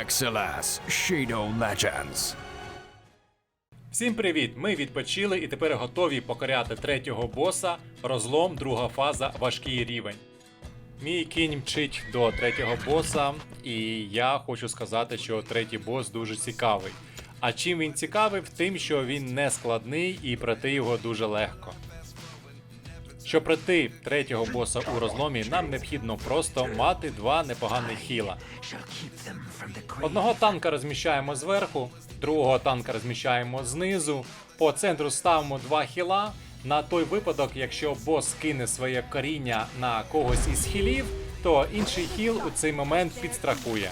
Excelas Shadow Legends. Всім привіт! Ми відпочили і тепер готові покоряти третього боса, розлом, друга фаза, важкий рівень. Мій кінь мчить до третього боса, і я хочу сказати, що третій бос дуже цікавий. А чим він цікавий? Тим, що він не складний і пройти його дуже легко. Щоб пройти третього боса у розломі, нам необхідно просто мати два непоганих хіла. Одного танка розміщаємо зверху, другого танка розміщаємо знизу. По центру ставимо два хіла. На той випадок, якщо бос кине своє коріння на когось із хілів, то інший хіл у цей момент підстрахує.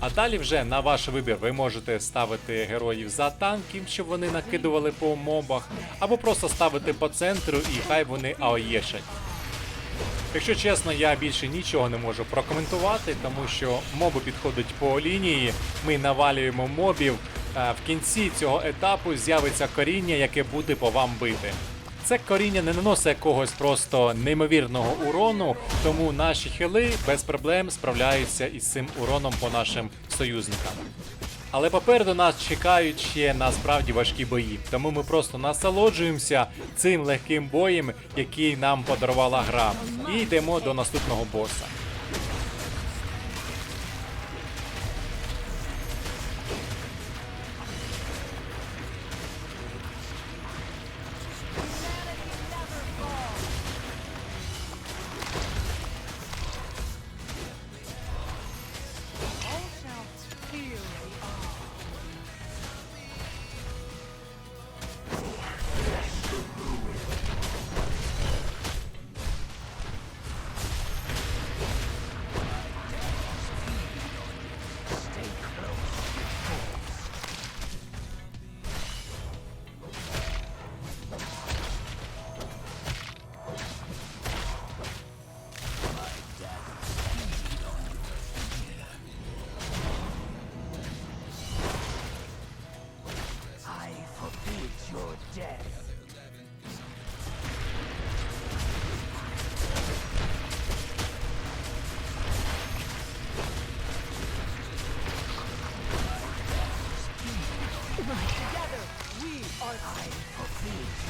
А далі вже на ваш вибір ви можете ставити героїв за танків, щоб вони накидували по мобах, або просто ставити по центру і хай вони аоєшать. Якщо чесно, я більше нічого не можу прокоментувати, тому що моби підходять по лінії, ми навалюємо мобів. В кінці цього етапу з'явиться коріння, яке буде по вам бити. Це коріння не наносить якогось просто неймовірного урону, тому наші хили без проблем справляються із цим уроном по нашим союзникам. Але попереду нас чекають ще насправді важкі бої, тому ми просто насолоджуємося цим легким боєм, який нам подарувала гра, і йдемо до наступного боса.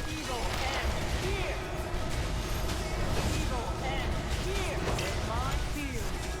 Evil ends here! Evil in my field!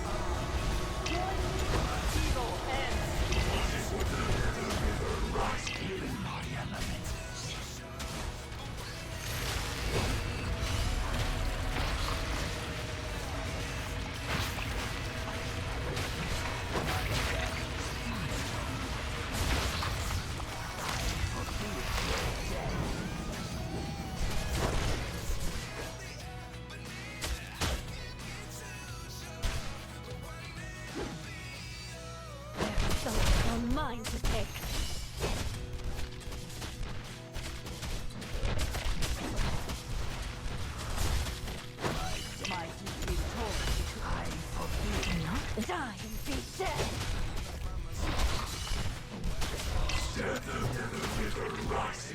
mine to pick. My duty told to I forbid not die and be dead. Death of the river rises.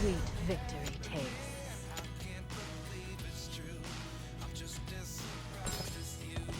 Sweet victory.